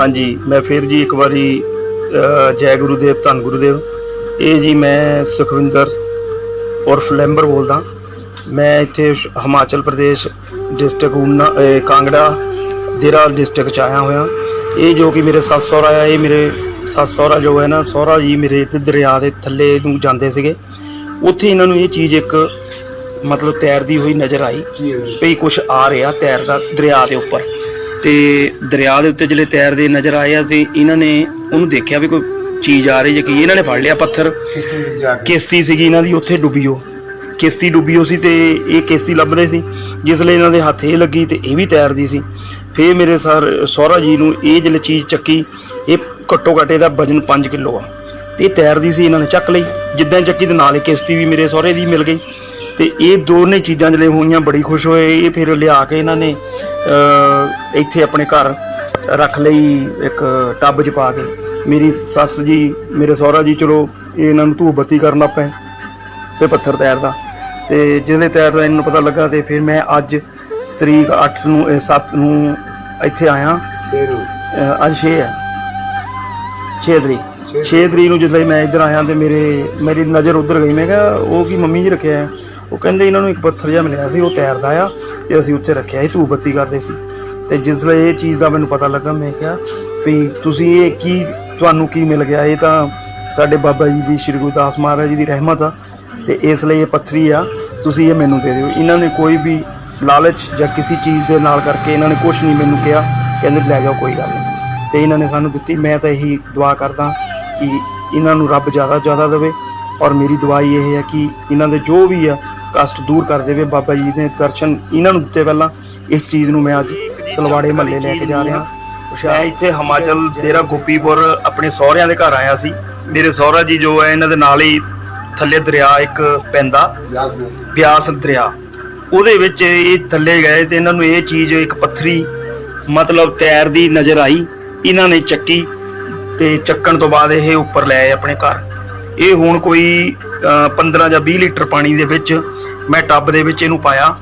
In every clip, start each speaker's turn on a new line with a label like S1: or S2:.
S1: ਹਾਂਜੀ ਮੈਂ ਫਿਰ ਜੀ ਇੱਕ ਵਾਰੀ ਜੈ ਗੁਰੂਦੇਵ ਧੰਨ ਗੁਰੂਦੇਵ। ਇਹ ਜੀ ਮੈਂ ਸੁਖਵਿੰਦਰ ਉਰਫ ਲੈਂਬਰ ਬੋਲਦਾ। ਮੈਂ ਇੱਥੇ ਹਿਮਾਚਲ ਪ੍ਰਦੇਸ਼ ਡਿਸਟ੍ਰਿਕਟ ਅ, ਕਾਂਗੜਾ ਦੇਰਾ ਡਿਸਟ੍ਰਿਕਟ ਚ ਆਇਆ ਹੋਇਆ। ਇਹ ਜੋ ਕਿ ਮੇਰੇ ਸੱਸ ਸਹੁਰਾ ਆ ਇਹ ਮੇਰੇ ਸੱਸ ਸਹੁਰਾ ਜੋ ਹੈ ਨਾ ਸਹੁਰਾ ਜੀ ਮੇਰੇ ਤੇ ਦਰਿਆ ਦੇ ਥੱਲੇ ਨੂੰ ਜਾਂਦੇ ਸੀਗੇ। ਉੱਥੇ ਇਹਨਾਂ ਨੂੰ ਇਹ ਚੀਜ਼ ਇੱਕ ਮਤਲਬ ਤੈਰਦੀ ਹੋਈ ਨਜ਼ਰ ਆਈ ਵੀ ਕੁਝ ਆ ਰਿਹਾ ਤੈਰਦਾ ਦਰਿਆ ਦੇ ਉੱਪਰ। ਤੇ ਦਰਿਆ ਦੇ ਉੱਤੇ ਜਿਹੜੇ ਤੈਰਦੇ ਨਜ਼ਰ ਆਏ ਆ ਤੇ ਇਹਨਾਂ ਨੇ ਉਹਨੂੰ ਦੇਖਿਆ ਵੀ ਕੋਈ ਚੀਜ਼ ਆ ਰਹੀ ਹੈ ਕਿ ਇਹਨਾਂ ਨੇ ਫੜ ਲਿਆ ਪੱਥਰ। ਕਿਸ਼ਤੀ ਸੀਗੀ ਇਹਨਾਂ ਦੀ ਉੱਥੇ ਡੁੱਬੀ ਉਹ। ਕਿਸ਼ਤੀ ਡੁੱਬੀ ਹੋ ਸੀ ਤੇ ਇਹ ਕਿਸ਼ਤੀ ਲੱਭਦੇ ਸੀ। ਜਿਸ ਲਈ ਇਹਨਾਂ ਦੇ ਹੱਥ ਇਹ ਲੱਗੀ ਤੇ ਇਹ ਵੀ ਤੈਰਦੀ ਸੀ। ਫੇਰ ਮੇਰੇ ਸਰ ਸਹੁਰਾ ਜੀ ਨੂੰ ਇਹ ਜਿਹੜੇ ਚੀਜ਼ ਚੱਕੀ ਇਹ ਘੱਟੋ ਘੱਟ ਇਹਦਾ ਵਜਨ 5 ਕਿਲੋ ਆ। ਤੇ ਇਹ ਤੈਰਦੀ ਸੀ ਇਹਨਾਂ ਨੇ ਚੱਕ ਲਈ। ਜਿੱਦਾਂ ਚੱਕੀ ਤੇ ਨਾਲ ਹੀ ਕਿਸ਼ਤੀ ਵੀ ਮੇਰੇ ਸਹੁਰੇ ਦੀ ਮਿਲ ਗਈ। ਤੇ ਇਹ ਦੋਨੇ ਚੀਜ਼ਾਂ ਜਿਹੜੇ ਹੋਈਆਂ ਬੜੀ ਖੁਸ਼ ਹੋਏ। ਇਹ ਫਿਰ ਲਿਆ ਕੇ ਇਹਨਾਂ ਨੇ ਇੱਥੇ ਆਪਣੇ ਘਰ ਰੱਖ ਲਈ ਇੱਕ ਟੱਬ 'ਚ ਪਾ ਕੇ। ਮੇਰੀ ਸੱਸ ਜੀ ਮੇਰੇ ਸਹੁਰਾ ਜੀ ਚਲੋ ਇਹ ਇਹਨਾਂ ਨੂੰ ਧੂਪ ਬੱਤੀ ਕਰਨ ਲੱਗ ਪਏ ਤੇ ਪੱਥਰ ਤੈਰਦਾ। ਤੇ ਜਿਹਦੇ ਤੈਰਦਾ ਇਹਨੂੰ ਪਤਾ ਲੱਗਾ ਤੇ ਫਿਰ ਮੈਂ ਅੱਜ ਤਰੀਕ 8 ਨੂੰ 7 ਨੂੰ ਇੱਥੇ ਆਇਆ। ਅੱਜ 6 ਹੈ। 6 ਤਰੀਕ। 6 ਤਰੀਕ ਨੂੰ ਜਦੋਂ ਮੈਂ ਇੱਧਰ ਆਇਆ ਤੇ ਮੇਰੇ ਮੇਰੀ ਨਜ਼ਰ ਉਧਰ ਗਈ। ਮੈਂ ਕਿਹਾ ਉਹ ਕੀ ਮੰਮੀ ਜੀ ਰੱਖਿਆ ਹੈ? ਉਹ ਕਹਿੰਦੇ ਇਹਨਾਂ ਨੂੰ ਇੱਕ ਪੱਥਰ ਜਿਹਾ ਮਿਲਿਆ ਸੀ, ਉਹ ਤੈਰਦਾ ਆ ਤੇ ਅਸੀਂ ਉੱਥੇ ਰੱਖਿਆ ਸੀ ਧੂਪ ਬੱਤੀ ਕਰਦੇ ਸੀ। ਤੇ ਜਿਸ ਵੇਲੇ ਇਹ ਚੀਜ਼ ਦਾ ਮੈਨੂੰ ਪਤਾ ਲੱਗਾ, ਮੈਂ ਕਿਹਾ ਵੀ ਤੁਸੀਂ ਇਹ ਕੀ, ਤੁਹਾਨੂੰ ਕੀ ਮਿਲ ਗਿਆ? ਇਹ ਤਾਂ ਸਾਡੇ ਬਾਬਾ ਜੀ ਦੀ, ਸ਼੍ਰੀ ਗੁਰਦਾਸ ਮਹਾਰਾਜ ਜੀ ਦੀ ਰਹਿਮਤ ਆ, ਤੇ ਇਸ ਲਈ ਇਹ ਪੱਥਰੀ ਆ, ਤੁਸੀਂ ਇਹ ਮੈਨੂੰ ਦੇ ਦਿਓ। ਇਹਨਾਂ ਨੇ ਕੋਈ ਵੀ ਲਾਲਚ ਜਾਂ ਕਿਸੇ ਚੀਜ਼ ਦੇ ਨਾਲ ਕਰਕੇ ਇਹਨਾਂ ਨੇ ਕੁਝ ਨਹੀਂ ਮੈਨੂੰ ਕਿਹਾ, ਕਹਿੰਦੇ ਲੈ ਜਾਓ, ਕੋਈ ਗੱਲ ਨਹੀਂ। ਤੇ ਇਹਨਾਂ ਨੇ ਸਾਨੂੰ ਦਿੱਤੀ, ਮੈਂ ਤਾਂ ਇਹੀ ਦੁਆ ਕਰਦਾ ਕਿ ਇਹਨਾਂ ਨੂੰ ਰੱਬ ਜ਼ਿਆਦਾ ਜ਼ਿਆਦਾ ਦੇਵੇ, ਔਰ ਮੇਰੀ ਦਵਾਈ ਇਹ ਹੈ ਕਿ ਇਹਨਾਂ ਦੇ ਜੋ ਵੀ ਆ ਕਸ਼ਟ ਦੂਰ ਕਰ ਦੇਵੇ ਬਾਬਾ ਜੀ ਦੇ ਦਰਸ਼ਨ ਇਹਨਾਂ ਨੂੰ ਦਿੱਤੇ ਪਹਿਲਾਂ। ਇਸ ਚੀਜ਼ ਨੂੰ ਮੈਂ ਅੱਜ ਸਲਵਾੜੇ ਮਹੱਲੇ ਲੈ ਕੇ ਜਾ ਰਿਹਾ। ਮੈਂ ਇੱਥੇ ਹਿਮਾਚਲ ਦੇਰਾ ਗੋਪੀਪੁਰ ਆਪਣੇ ਸਹੁਰਿਆਂ ਦੇ ਘਰ ਆਇਆ ਸੀ। ਮੇਰੇ ਸਹੁਰਾ ਜੀ ਜੋ ਹੈ ਇਹਨਾਂ ਦੇ ਨਾਲ ਹੀ ਥੱਲੇ ਦਰਿਆ ਇੱਕ ਪੈਂਦਾ। ਬਿਆਸ ਦਰਿਆ। ਉਹਦੇ ਵਿੱਚ ਇਹ ਥੱਲੇ ਗਏ ਤੇ ਇਹਨਾਂ ਨੂੰ ਇਹ ਚੀਜ਼ ਇੱਕ ਪੱਥਰੀ ਮਤਲਬ ਤੈਰਦੀ ਨਜ਼ਰ ਆਈ। ਇਹਨਾਂ ਨੇ ਚੱਕੀ ਤੇ ਚੱਕਣ ਤੋਂ ਬਾਅਦ ਇਹ ਉੱਪਰ ਲੈ ਆਏ ਆਪਣੇ ਘਰ। ਇਹ ਹੁਣ ਕੋਈ ਅ, 15 ਜਾਂ 20 ਲੀਟਰ ਪਾਣੀ ਦੇ ਵਿੱਚ ਮੈਂ ਟੱਬ ਦੇ ਵਿੱਚ ਇਹਨੂੰ ਪਾਇਆ,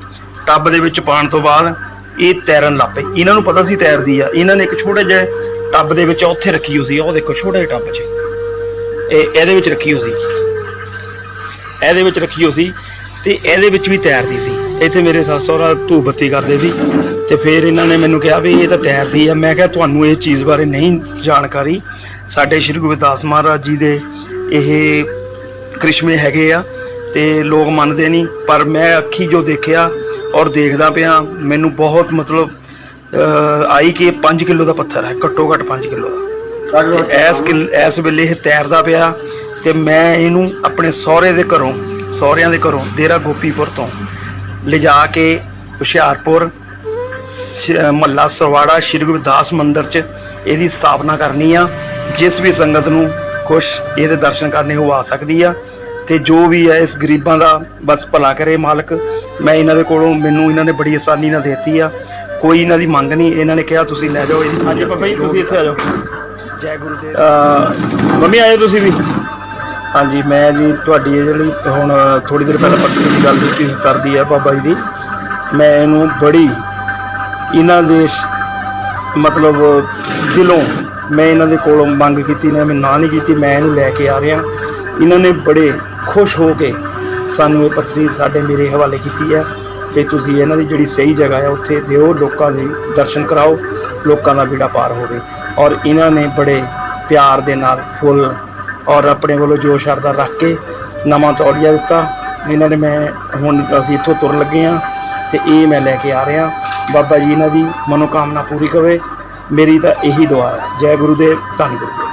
S1: ਟੱਬ ਦੇ ਵਿੱਚ ਪਾਉਣ ਤੋਂ ਬਾਅਦ ਇਹ ਤੈਰਨ ਲੱਗ ਪਏ। ਇਹਨਾਂ ਨੂੰ ਪਤਾ ਸੀ ਤੈਰਦੀ ਆ। ਇਹਨਾਂ ਨੇ ਇੱਕ ਛੋਟੇ ਜਿਹੇ ਟੱਬ ਦੇ ਵਿੱਚ ਉੱਥੇ ਰੱਖੀ ਹੋਈ ਸੀ। ਉਹ ਦੇਖੋ, ਛੋਟੇ ਜਿਹੇ ਟੱਬ 'ਚ। ਇਹ, ਇਹਦੇ ਵਿੱਚ ਰੱਖੀ ਹੋਈ ਸੀ। ਇਹਦੇ ਵਿੱਚ ਰੱਖੀ ਹੋਈ ਸੀ ਤੇ ਇਹਦੇ ਵਿੱਚ ਵੀ ਤੈਰਦੀ ਸੀ। ਇੱਥੇ ਮੇਰੇ ਸੱਸ ਸਹੁਰਾ ਧੂਪ ਬੱਤੀ ਕਰਦੇ ਸੀ ਤੇ ਫਿਰ ਇਹਨਾਂ ਨੇ ਮੈਨੂੰ ਕਿਹਾ ਵੀ ਇਹ ਤਾਂ ਤੈਰਦੀ ਆ। ਮੈਂ ਕਿਹਾ, ਤੁਹਾਨੂੰ ਇਹ ਚੀਜ਼ ਬਾਰੇ ਨਹੀਂ ਜਾਣਕਾਰੀ। ਸਾਡੇ ਸ਼੍ਰੀ ਗੁਰਦਾਸ ਮਹਾਰਾਜ ਜੀ ਦੇ ਇਹ ਕ੍ਰਿਸ਼ਮੇ ਹੈਗੇ ਆ। ਤੇ ਲੋਕ ਮੰਨਦੇ ਨਹੀਂ ਪਰ ਮੈਂ ਅੱਖੀ ਜੋ ਦੇਖਿਆ ਔਰ ਦੇਖਦਾ ਪਿਆ ਮੈਨੂੰ ਬਹੁਤ ਮਤਲਬ ਆਈ ਕਿ ਇਹ 5 ਕਿਲੋ ਦਾ ਪੱਥਰ ਹੈ ਘੱਟੋ ਘੱਟ 5 ਕਿਲੋ ਦਾ। ਤੇ ਕਿਲ ਇਸ ਵੇਲੇ ਇਹ ਤੈਰਦਾ ਪਿਆ ਤੇ ਮੈਂ ਇਹਨੂੰ ਆਪਣੇ ਸਹੁਰੇ ਦੇ ਘਰੋਂ ਸਹੁਰਿਆਂ ਦੇ ਘਰੋਂ ਡੇਰਾ ਗੋਪੀਪੁਰ ਤੋਂ ਲਿਜਾ ਕੇ ਹੁਸ਼ਿਆਰਪੁਰ ਮੱਲਾ ਸਰਵਾੜਾ ਸ਼੍ਰੀ ਗੁਰਦਾਸ ਮੰਦਿਰ 'ਚ ਇਹਦੀ ਸਥਾਪਨਾ ਕਰਨੀ ਆ ਜਿਸ ਵੀ ਸੰਗਤ ਨੂੰ ਖੁਸ਼ ਇਹਦੇ ਦਰਸ਼ਨ ਕਰਨੇ ਹੋ ਆ ਸਕਦੀ ਆ। ਤੇ ਜੋ ਵੀ ਹੈ ਇਸ ਗਰੀਬਾਂ ਦਾ ਬਸ ਭਲਾ ਕਰੇ ਮਾਲਕ। ਮੈਂ ਇਹਨਾਂ ਦੇ ਕੋਲੋਂ ਮੈਨੂੰ ਇਹਨਾਂ ਨੇ ਬੜੀ ਆਸਾਨੀ ਨਾਲ ਦੇਤੀ ਆ। ਕੋਈ ਇਹਨਾਂ ਦੀ ਮੰਗ ਨਹੀਂ ਇਹਨਾਂ ਨੇ ਕਿਹਾ ਤੁਸੀਂ ਲੈ ਜਾਓ। ਇਹ ਹਾਂਜੀ ਬਾਬਾ ਜੀ ਤੁਸੀਂ ਇੱਥੇ ਆ ਜਾਓ। ਜੈ ਗੁਰੂਦੇਵ ਮੰਮੀ ਆਏ ਤੁਸੀਂ ਵੀ? ਹਾਂਜੀ ਮੈਂ ਜੀ ਤੁਹਾਡੀ ਇਹ ਜਿਹੜੀ ਹੁਣ ਥੋੜੀ ਦੇਰ ਪਹਿਲਾਂ ਪੱਤਰ ਦੀ ਗੱਲ ਕੀਤੀ ਸੀ ਕਰਦੀ ਆ ਬਾਬਾ ਜੀ ਦੀ। ਮੈਂ ਇਹਨੂੰ ਬੜੀ ਇਹਨਾਂ ਦੇ ਮਤਲਬ ਦਿਲੋਂ ਮੈਂ ਇਹਨਾਂ ਦੇ ਕੋਲੋਂ ਮੰਗ ਕੀਤੀ ਨੇ ਮੈਂ ਨਾ ਨਹੀਂ ਕੀਤੀ ਮੈਂ ਇਹਨੂੰ ਲੈ ਕੇ ਆ ਰਿਹਾ। ਇਹਨਾਂ ਨੇ ਬੜੇ ਖੁਸ਼ ਹੋ ਕੇ ਸਾਨੂੰ ਇਹ ਪੱਥਰੀ ਸਾਡੇ ਮੇਰੇ ਹਵਾਲੇ ਕੀਤੀ ਹੈ ਤੇ ਤੁਸੀਂ ਇਹਨਾਂ ਦੀ ਜਿਹੜੀ ਸਹੀ ਜਗ੍ਹਾ ਹੈ ਉੱਥੇ ਦਿਓ, ਲੋਕਾਂ ਦੇ ਦਰਸ਼ਨ ਕਰਾਓ, ਲੋਕਾਂ ਦਾ ਬੇੜਾ ਪਾਰ ਹੋਵੇ। ਔਰ ਇਹਨਾਂ ਨੇ ਬੜੇ ਪਿਆਰ ਦੇ ਨਾਲ ਫੁੱਲ ਔਰ ਆਪਣੇ ਵੱਲੋਂ ਜੋ ਸ਼ਰਧਾ ਰੱਖ ਕੇ ਨਵਾਂ ਤੌਲੀਆ ਦਿੱਤਾ। ਇਹਨਾਂ ਨੇ ਮੈਂ ਹੁਣ ਅਸੀਂ ਇੱਥੋਂ ਤੁਰ ਲੱਗੇ ਆ ਤੇ ਇਹ ਮੈਂ ਲੈ ਕੇ ਆ ਰਿਹਾ। ਬਾਬਾ ਜੀ ਇਹਨਾਂ ਦੀ ਮਨੋਕਾਮਨਾ ਪੂਰੀ ਕਰੇ। ਮੇਰੀ ਤਾਂ ਇਹੀ ਦੁਆ ਹੈ। ਜੈ ਗੁਰੂ ਗੁਰੂਦੇਵ, ਧੰਨ ਗੁਰੂ